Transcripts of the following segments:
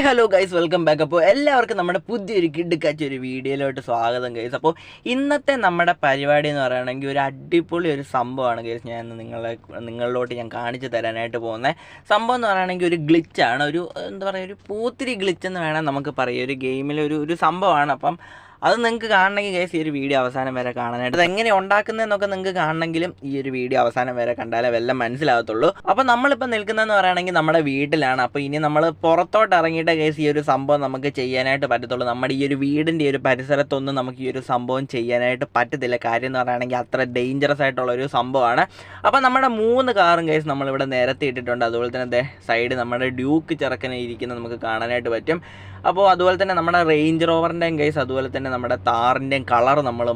Hello guys welcome back അപ്പോൾ എല്ലാവർക്കും നമ്മുടെ പുതിയൊരു കിഡ് കാച്ച ഒരു വീഡിയോയിലോട്ട് സ്വാഗതം ഗൈസ് അപ്പോൾ ഇന്നത്തെ നമ്മുടെ പരിപാടി എന്ന് പറയുകയാണെങ്കിൽ ഒരു അടിപൊളി ഒരു സംഭവമാണ് ഗൈസ് ഞാൻ നിങ്ങളെ നിങ്ങളിലോട്ട് ഞാൻ കാണിച്ചു തരാനായിട്ട് പോകുന്നത് സംഭവം എന്ന് പറയുകയാണെങ്കിൽ ഒരു ഗ്ലിച്ചാണ് ഒരു എന്താ പറയുക ഒരു പൂത്തിരി ഗ്ലിച്ച് എന്ന് വേണം നമുക്ക് പറയാം. ഒരു ഗെയിമിലെ ഒരു ഒരു സംഭവമാണ്. അപ്പം അത് നിങ്ങൾക്ക് കാണണമെങ്കിൽ ഗൈസ് ഈ ഒരു വീഡിയോ അവസാനം വരെ കാണാനായിട്ട്. എങ്ങനെ ഉണ്ടാക്കുന്നതെന്നൊക്കെ നിങ്ങൾക്ക് കാണണമെങ്കിലും ഈ ഒരു വീഡിയോ അവസാനം വരെ കണ്ടാലേ വല്ല മനസ്സിലാകത്തുള്ളൂ അപ്പോൾ നമ്മളിപ്പോൾ നിൽക്കുന്നതെന്ന് പറയുകയാണെങ്കിൽ നമ്മുടെ വീട്ടിലാണ്. അപ്പോൾ ഇനി നമ്മൾ പുറത്തോട്ട് ഇറങ്ങിയിട്ട് ഗൈസ് ഈ ഒരു സംഭവം നമുക്ക് ചെയ്യാനായിട്ട് പറ്റത്തുള്ളൂ. നമ്മുടെ ഈ ഒരു വീടിന്റെ ഒരു പരിസരത്തൊന്നും നമുക്ക് ഈ ഒരു സംഭവം ചെയ്യാനായിട്ട് പറ്റത്തില്ല. കാര്യം എന്ന് പറയുകയാണെങ്കിൽ അത്ര ഡേഞ്ചറസ് ആയിട്ടുള്ള ഒരു സംഭവമാണ്. അപ്പോൾ നമ്മുടെ മൂന്ന് കാറും ഗൈസ് നമ്മളിവിടെ നിരത്തി ഇട്ടിട്ടുണ്ട്. അതുപോലെ തന്നെ സൈഡ് നമ്മുടെ ഡ്യൂക്ക് ചെറുക്കനെ ഇരിക്കുന്നത് നമുക്ക് കാണാനായിട്ട് പറ്റും. അപ്പോൾ അതുപോലെ തന്നെ നമ്മുടെ റേഞ്ച് റോവറിന്റെയും കേസ് അതുപോലെ തന്നെ നമ്മുടെ താറിന്റെയും കളർ നമ്മൾ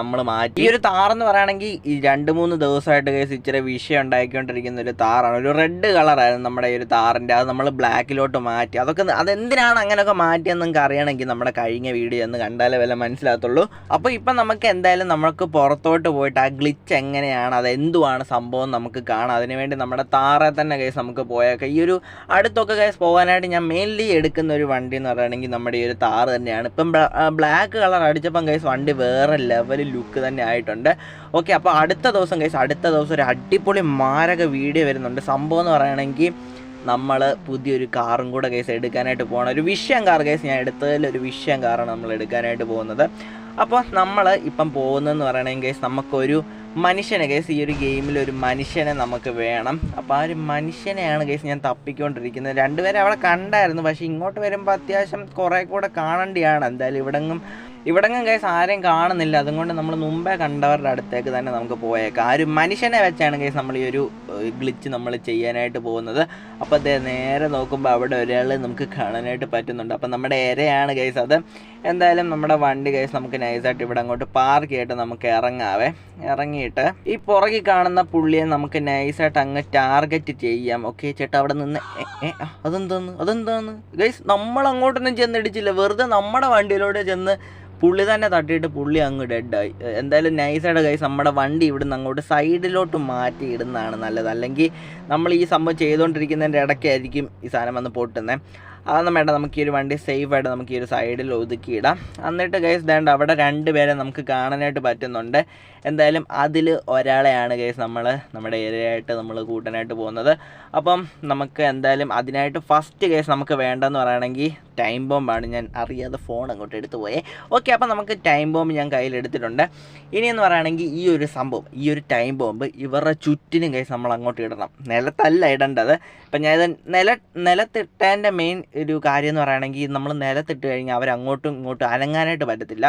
നമ്മൾ മാറ്റി. ഈ ഒരു താറെന്ന് പറയുകയാണെങ്കിൽ ഈ രണ്ട് മൂന്ന് ദിവസമായിട്ട് കേസ് ഇച്ചിരി വിഷയം ഉണ്ടാക്കിക്കൊണ്ടിരിക്കുന്ന ഒരു താറാണ്. ഒരു റെഡ് കളറായിരുന്നു നമ്മുടെ ഈ ഒരു താറിന്റെ അത് നമ്മൾ ബ്ലാക്കിലോട്ട് മാറ്റി. അതൊക്കെ അതെന്തിനാണ് അങ്ങനെയൊക്കെ മാറ്റിയെന്ന് നിങ്ങൾക്ക് അറിയണമെങ്കിൽ നമ്മുടെ കഴിഞ്ഞ വീഡിയോ എന്ന് കണ്ടാലേ വല്ല മനസ്സിലാകത്തുള്ളൂ. അപ്പോൾ ഇപ്പം നമുക്ക് എന്തായാലും നമുക്ക് പുറത്തോട്ട് പോയിട്ട് ആ ഗ്ലിച്ച് എങ്ങനെയാണ് അത് എന്തുവാണ് സംഭവം നമുക്ക് കാണാം. അതിനുവേണ്ടി നമ്മുടെ താറെ തന്നെ കേസ് നമുക്ക് പോയേക്കാം. ഈ ഒരു അടുത്തൊക്കെ കേസ് പോകാനായിട്ട് ഞാൻ മെയിൻലി എടുക്കുന്ന ഒരു വണ്ടി എന്ന് പറയുകയാണെങ്കിൽ നമ്മുടെ ഈ ഒരു താറ് തന്നെയാണ്. ഇപ്പം ബ്ലാക്ക് കളർ അടിച്ചപ്പം കൈസ് വണ്ടി വേറെ ലെവൽ ലുക്ക് തന്നെ ആയിട്ടുണ്ട്. ഓക്കെ അപ്പോൾ അടുത്ത ദിവസം കൈസ് അടുത്ത ദിവസം ഒരു അടിപൊളി മാരക വീഡിയോ വരുന്നുണ്ട്. സംഭവം എന്ന് പറയുകയാണെങ്കിൽ നമ്മൾ പുതിയൊരു കാറും കൂടെ കേസ് എടുക്കാനായിട്ട് പോകണം ഒരു വിഷയം കാർ കേസ് ഞാൻ എടുത്തതിൽ ഒരു വിഷയം കാറാണ് നമ്മൾ എടുക്കാനായിട്ട് പോകുന്നത്. അപ്പോൾ നമ്മൾ ഇപ്പം പോകുന്നതെന്ന് പറയണമെങ്കിൽ കേസ് നമുക്കൊരു മനുഷ്യനെ കേസ് ഈ ഒരു ഗെയിമിൽ ഒരു മനുഷ്യനെ നമുക്ക് വേണം. അപ്പോൾ ആ ഒരു മനുഷ്യനെയാണ് കേസ് ഞാൻ തപ്പിക്കൊണ്ടിരിക്കുന്നത്. രണ്ടുപേരെ അവിടെ കണ്ടായിരുന്നു പക്ഷേ ഇങ്ങോട്ട് വരുമ്പോൾ അത്യാവശ്യം കുറേ കൂടെ കാണേണ്ടിയാണ്. എന്തായാലും ഇവിടെങ്ങും ഇവിടെങ്ങും കേസ് ആരെയും കാണുന്നില്ല. അതുകൊണ്ട് നമ്മൾ മുമ്പേ കണ്ടവരുടെ അടുത്തേക്ക് തന്നെ നമുക്ക് പോയേക്കാം. ആ ഒരു മനുഷ്യനെ വെച്ചാണ് കേസ് നമ്മൾ ഈ ഒരു ഗ്ലിച്ച് നമ്മൾ ചെയ്യാനായിട്ട് പോകുന്നത്. അപ്പോൾ അദ്ദേഹം നേരെ നോക്കുമ്പോൾ അവിടെ ഒരാൾ നമുക്ക് കാണാനായിട്ട് പറ്റുന്നുണ്ട്. അപ്പോൾ നമ്മുടെ ഇരയാണ് കേസ് അത്. എന്തായാലും നമ്മുടെ വണ്ടി കേസ് നമുക്ക് നൈസായിട്ട് ഇവിടെ അങ്ങോട്ട് പാർക്ക് ചെയ്തിട്ട് നമുക്ക് ഇറങ്ങാവേ. ഇറങ്ങിയിട്ട് ഈ പുറകിൽ കാണുന്ന പുള്ളിയെ നമുക്ക് നൈസായിട്ട് അങ്ങ് ടാർഗറ്റ് ചെയ്യാം. ഓക്കെ ചേട്ടാ അവിടെ നിന്ന് അതെന്താന്ന്? അതെന്താന്ന്? ഗൈസ് നമ്മൾ അങ്ങോട്ടൊന്നും ചെന്ന് ഇടിച്ചില്ല വെറുതെ നമ്മുടെ വണ്ടിയിലൂടെ ചെന്ന് പുള്ളി തന്നെ തട്ടിയിട്ട് പുള്ളി അങ്ങ് ഡെഡായി എന്തായാലും നൈസായിട്ട് കൈസ് നമ്മുടെ വണ്ടി ഇവിടുന്ന് അങ്ങോട്ട് സൈഡിലോട്ട് മാറ്റി ഇടുന്നതാണ് നല്ലത്. അല്ലെങ്കിൽ നമ്മൾ ഈ സംഭവം ചെയ്തുകൊണ്ടിരിക്കുന്നതിന്റെ ഇടയ്ക്കായിരിക്കും ഈ സാധനം വന്ന് പൊട്ടുന്നത് അതൊന്നും വേണ്ട നമുക്ക് ഈ ഒരു വണ്ടി സേഫായിട്ട് നമുക്ക് ഈ ഒരു സൈഡിൽ ഒതുക്കിയിടാം എന്നിട്ട് ഗൈസ് വേണ്ട അവിടെ രണ്ട് പേരെ നമുക്ക് കാണാനായിട്ട് പറ്റുന്നുണ്ട്. എന്തായാലും അതിൽ ഒരാളെയാണ് ഗൈസ് നമ്മൾ നമ്മുടെ ഏരിയയായിട്ട് നമ്മൾ കൂട്ടാനായിട്ട് പോകുന്നത്. അപ്പം നമുക്ക് എന്തായാലും അതിനായിട്ട് ഫസ്റ്റ് ഗൈസ് നമുക്ക് വേണ്ടതെന്ന് പറയുകയാണെങ്കിൽ ടൈം ബോംബാണ് ഞാൻ അറിയാതെ ഫോൺ അങ്ങോട്ട് എടുത്തു പോയേ. ഓക്കെ അപ്പം നമുക്ക് ടൈം ബോംബ് ഞാൻ കയ്യിലെടുത്തിട്ടുണ്ട് ഇനിയെന്ന് പറയുകയാണെങ്കിൽ ഈ ഒരു സംഭവം ഈ ഒരു ടൈം ബോംബ് ഇവരുടെ ചുറ്റിനും കൈ നമ്മൾ അങ്ങോട്ട് ഇടണം. നിലത്തല്ല ഇടേണ്ടത്. ഇപ്പം ഞാൻ നില നിലത്തിട്ടതിന്റെ മെയിൻ ഒരു കാര്യം എന്ന് പറയുകയാണെങ്കിൽ നമ്മൾ നിലത്തിട്ട് കഴിഞ്ഞാൽ അവരങ്ങോട്ടും ഇങ്ങോട്ടും അനങ്ങാനായിട്ട് പറ്റത്തില്ല.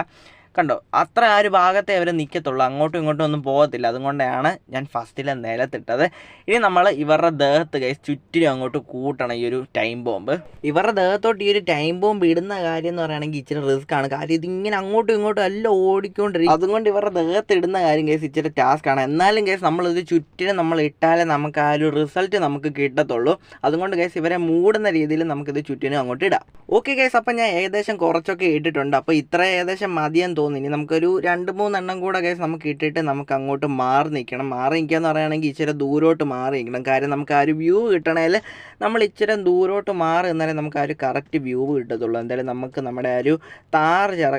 കണ്ടോ അത്ര ആ ഒരു ഭാഗത്തെ അവർ നിൽക്കത്തുള്ളൂ അങ്ങോട്ടും ഇങ്ങോട്ടും ഒന്നും പോകത്തില്ല. അതുകൊണ്ടാണ് ഞാൻ ഫസ്റ്റിലെ നിലത്തിട്ടത്. ഇനി നമ്മൾ ഇവരുടെ ദേഹത്ത് കൈ ചുറ്റിനും അങ്ങോട്ട് കൂട്ടണം ഈ ഒരു ടൈം ബോംബ് ഇവരുടെ ദേഹത്തോട്ട് ഈ ഒരു ടൈം ബോംബ് ഇടുന്ന കാര്യം എന്ന് പറയുകയാണെങ്കിൽ ഇച്ചിരി റിസ്ക് ആണ്. കാര്യം ഇതിങ്ങനെ അങ്ങോട്ടും ഇങ്ങോട്ടും എല്ലാം ഓടിക്കൊണ്ടിരിക്കും. അതുകൊണ്ട് ഇവരുടെ ദേഹത്ത് ഇടുന്ന കാര്യം കേസ് ഇച്ചിരി ടാസ്ക് ആണ്. എന്നാലും കേസ് നമ്മളിത് ചുറ്റിനും നമ്മൾ ഇട്ടാലേ നമുക്ക് ആ ഒരു റിസൾട്ട് നമുക്ക് കിട്ടത്തുള്ളൂ. അതുകൊണ്ട് കേസ് ഇവരെ മൂടുന്ന രീതിയിൽ നമുക്കിത് ചുറ്റിനും അങ്ങോട്ട് ഇടാം. ഓക്കെ കേസ് അപ്പം ഞാൻ ഏകദേശം കുറച്ചൊക്കെ ഇട്ടിട്ടുണ്ട്. അപ്പോൾ ഇത്ര ഏകദേശം മതിയെന്ന് തോന്നുന്നു. ഇനി നമുക്കൊരു രണ്ട് മൂന്നെണ്ണം കൂടെ കേസ് നമുക്ക് ഇട്ടിട്ട് നമുക്ക് അങ്ങോട്ട് മാറി നിൽക്കണം. മാറി നിൽക്കുക എന്ന് പറയുകയാണെങ്കിൽ ഇച്ചിരി ദൂരോട്ട് മാറി നിൽക്കണം. കാര്യം നമുക്ക് ആ ഒരു വ്യൂ കിട്ടണേൽ നമ്മൾ ഇച്ചിരി ദൂരോട്ട് മാറി നിന്നാലേ നമുക്ക് ആ ഒരു കറക്റ്റ് വ്യൂ കിട്ടത്തുള്ളൂ. എന്തായാലും നമുക്ക് നമ്മുടെ ആ ഒരു താറ് ചിറ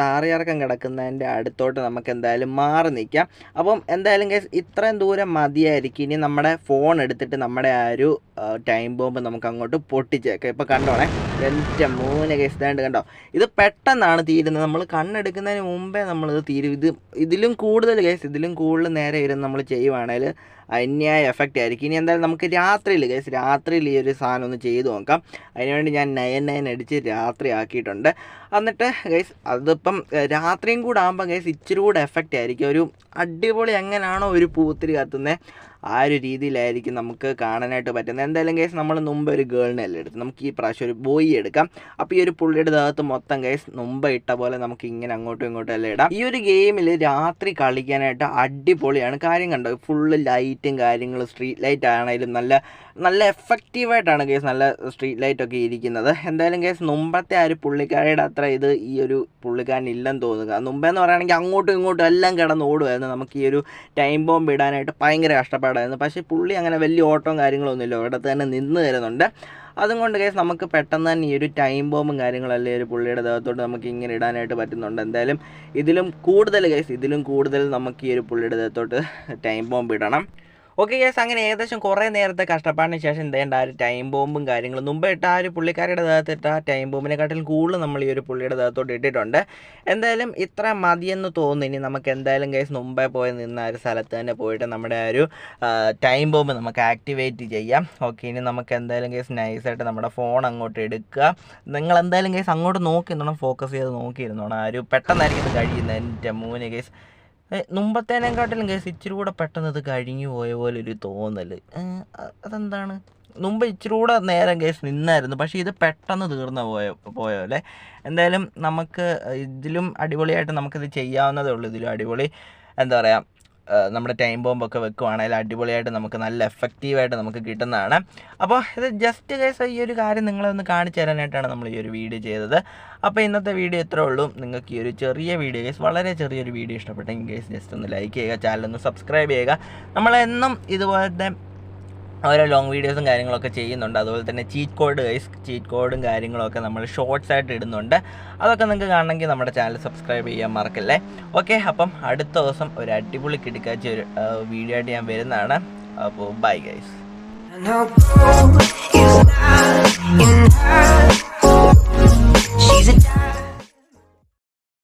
താറ് ചിറക്കം കിടക്കുന്നതിന്റെ അടുത്തോട്ട് നമുക്ക് എന്തായാലും മാറി നിൽക്കാം. അപ്പം എന്തായാലും കേസ് ഇത്രയും ദൂരം മതിയായിരിക്കും. ഇനി നമ്മുടെ ഫോൺ എടുത്തിട്ട് നമ്മുടെ ആ ഒരു ടൈം ബോംബ് നമുക്ക് അങ്ങോട്ട് പൊട്ടിച്ചേക്കാം. ഇപ്പോൾ കണ്ടോണേ? എന്റെ മൂന്ന് കേസ് ഇതാണ്ട് കണ്ടോ? ഇത് പെട്ടെന്നാണ് തീരുന്നത്. നമ്മൾ കണ്ണെടുക്കുന്നതിന് മുമ്പേ നമ്മളിത് തീരും. ഇത് ഇതിലും കൂടുതൽ കേസ് ഇതിലും കൂടുതൽ നേരെ ഇരുന്ന് നമ്മൾ ചെയ്യുവാണെങ്കിൽ അന്യായ എഫക്റ്റ് ആയിരിക്കും. ഇനി എന്തായാലും നമുക്ക് രാത്രിയിൽ കേസ് രാത്രിയിൽ ഈ ഒരു സാധനം ഒന്ന് ചെയ്ത് നോക്കാം. അതിനുവേണ്ടി ഞാൻ നയൻ നയൻ അടിച്ച് രാത്രി ആക്കിയിട്ടുണ്ട്. എന്നിട്ട് ഗൈസ് അതിപ്പം രാത്രിയും കൂടെ ആകുമ്പോൾ ഗൈസ് ഇച്ചിരി കൂടെ എഫക്റ്റ് ആയിരിക്കും. ഒരു അടിപൊളി എങ്ങനെയാണോ ഒരു പൂത്തിരി കത്തുന്നത് ആ ഒരു രീതിയിലായിരിക്കും നമുക്ക് കാണാനായിട്ട് പറ്റുന്നത്. എന്തായാലും കേസ് നമ്മൾ മുമ്പ് ഒരു ഗേളിനെ അല്ലേ എടുത്ത് നമുക്ക് ഈ പ്രാവശ്യം ഒരു ബോയി എടുക്കാം. അപ്പോൾ ഈ ഒരു പുള്ളിയുടെ ദേഹത്ത് മൊത്തം കേസ് മുമ്പ് ഇട്ട പോലെ നമുക്ക് ഇങ്ങനെ അങ്ങോട്ടും ഇങ്ങോട്ടും എല്ലാം ഇടാം. ഈ ഒരു ഗെയിമിൽ രാത്രി കളിക്കാനായിട്ട് അടിപൊളിയാണ്. കാര്യം കണ്ടോ ഫുള്ള് ലൈറ്റും കാര്യങ്ങളും സ്ട്രീറ്റ് ലൈറ്റ് ആണെങ്കിലും നല്ല നല്ല എഫക്റ്റീവായിട്ടാണ് കേസ് നല്ല സ്ട്രീറ്റ് ലൈറ്റൊക്കെ ഇരിക്കുന്നത്. എന്തായാലും കേസ് മുമ്പത്തെ ആ ഒരു പുള്ളിക്കാരിയുടെ അത്ര ഇത് ഈ ഒരു പുള്ളിക്കാരൻ ഇല്ലെന്ന് തോന്നുക. മുമ്പെന്ന് പറയുകയാണെങ്കിൽ അങ്ങോട്ടും ഇങ്ങോട്ടും എല്ലാം കിടന്ന് ഓടുമായിരുന്നു. നമുക്ക് ഈ ഒരു ടൈം ബോംബ് ഇടാനായിട്ട് ഭയങ്കര കഷ്ടപ്പാടായിരുന്നു. പക്ഷേ പുള്ളി അങ്ങനെ വലിയ ഓട്ടവും കാര്യങ്ങളൊന്നുമില്ല. ഇവിടെ തന്നെ നിന്ന് തരുന്നുണ്ട്. അതും കൊണ്ട് കേസ് നമുക്ക് പെട്ടെന്ന് തന്നെ ഈ ഒരു ടൈം ബോംബും കാര്യങ്ങളല്ലേ ഒരു പുള്ളിയുടെ ദേഹത്തോട്ട് നമുക്ക് ഇങ്ങനെ ഇടാനായിട്ട് പറ്റുന്നുണ്ട്. എന്തായാലും ഇതിലും കൂടുതൽ കേസ് ഇതിലും കൂടുതൽ നമുക്ക് ഈ ഒരു പുള്ളിയുടെ ദേഹത്തോട്ട് ടൈം ബോംബ് ഇടണം. ഓക്കെ യെസ് അങ്ങനെ ഏകദേശം കുറേ നേരത്തെ കഷ്ടപ്പാടിന് ശേഷം എന്തേണ്ട ആ ഒരു ടൈം ബോംബും കാര്യങ്ങളും. മുമ്പ് ഇട്ട ആ ഒരു പുള്ളിക്കാരുടെ ദേഹത്ത് ഇട്ട ആ ടൈം ബോംബിനെക്കാട്ടിലും കൂടുതൽ നമ്മൾ ഈ ഒരു പുള്ളിയുടെ ദേഹത്തോട്ട് ഇട്ടിട്ടുണ്ട്. എന്തായാലും ഇത്ര മതിയെന്ന് തോന്നുന്നു. ഇനി നമുക്ക് എന്തായാലും കേസ് മുമ്പേ പോയി നിന്ന ഒരു സ്ഥലത്ത് തന്നെ പോയിട്ട് നമ്മുടെ ആ ഒരു ടൈം ബോംബ് നമുക്ക് ആക്ടിവേറ്റ് ചെയ്യാം. ഓക്കെ ഇനി നമുക്ക് എന്തായാലും കേസ് നൈസായിട്ട് നമ്മുടെ ഫോൺ അങ്ങോട്ട് എടുക്കുക. നിങ്ങൾ എന്തായാലും കേസ് അങ്ങോട്ട് നോക്കി ഫോക്കസ് ചെയ്ത് നോക്കിയിരുന്നോണം. ആ ഒരു പെട്ടെന്നായിരിക്കും കഴിയുന്നത്. എന്റെ മൂന്ന് കേസ് മുമ്പത്തേനെക്കാട്ടിലും കേസ് ഇച്ചിരി കൂടെ പെട്ടെന്ന് ഇത് കഴിഞ്ഞു പോയ പോലെ ഒരു തോന്നൽ അതെന്താണ്? മുമ്പ് ഇച്ചിരി കൂടെ നേരം കേസ് നിന്നായിരുന്നു. പക്ഷേ ഇത് പെട്ടെന്ന് തീർന്നു പോയ പോയോലെ എന്തായാലും നമുക്ക് ഇതിലും അടിപൊളിയായിട്ട് നമുക്കിത് ചെയ്യാവുന്നതേ ഉള്ളൂ. ഇതിലും അടിപൊളി എന്താ പറയുക നമ്മുടെ ടൈം ബോംബൊക്കെ വെക്കുവാണെങ്കിൽ അടിപൊളിയായിട്ട് നമുക്ക് നല്ല എഫക്റ്റീവായിട്ട് നമുക്ക് കിട്ടുന്നതാണ്. അപ്പോൾ ഇത് ജസ്റ്റ് കേസ് ഈ ഒരു കാര്യം നിങ്ങളെ ഒന്ന് കാണിച്ചു തരാനായിട്ടാണ് നമ്മൾ ഈ ഒരു വീഡിയോ ചെയ്തത്. അപ്പോൾ ഇന്നത്തെ വീഡിയോ ഇത്രേ ഉള്ളൂ. നിങ്ങൾക്ക് ഈ ഒരു ചെറിയ വീഡിയോ കേസ് വളരെ ചെറിയൊരു വീഡിയോ ഇഷ്ടപ്പെട്ടെങ്കിൽ കേസ് ജസ്റ്റ് ഒന്ന് ലൈക്ക് ചെയ്യുക ചാനൽ ഒന്ന് സബ്സ്ക്രൈബ് ചെയ്യുക. നമ്മളെന്നും ഇതുപോലത്തെ ഓരോ ലോങ് വീഡിയോസും കാര്യങ്ങളൊക്കെ ചെയ്യുന്നുണ്ട് അതുപോലെ തന്നെ ചീറ്റ് കോഡ് ഗൈസ് ചീറ്റ് കോഡും കാര്യങ്ങളൊക്കെ നമ്മൾ ഷോർട്സ് ആയിട്ട് ഇടുന്നുണ്ട് അതൊക്കെ നിങ്ങൾക്ക് കാണണമെങ്കിൽ നമ്മുടെ ചാനൽ സബ്സ്ക്രൈബ് ചെയ്യാൻ മറക്കല്ലേ ഓക്കെ അപ്പം അടുത്ത ദിവസം ഒരു അടിപൊളി കിടക്കാച്ച ഒരു വീഡിയോ ആയിട്ട് ഞാൻ വരുന്നതാണ് അപ്പോൾ ബൈ ഗൈസ്. She's a.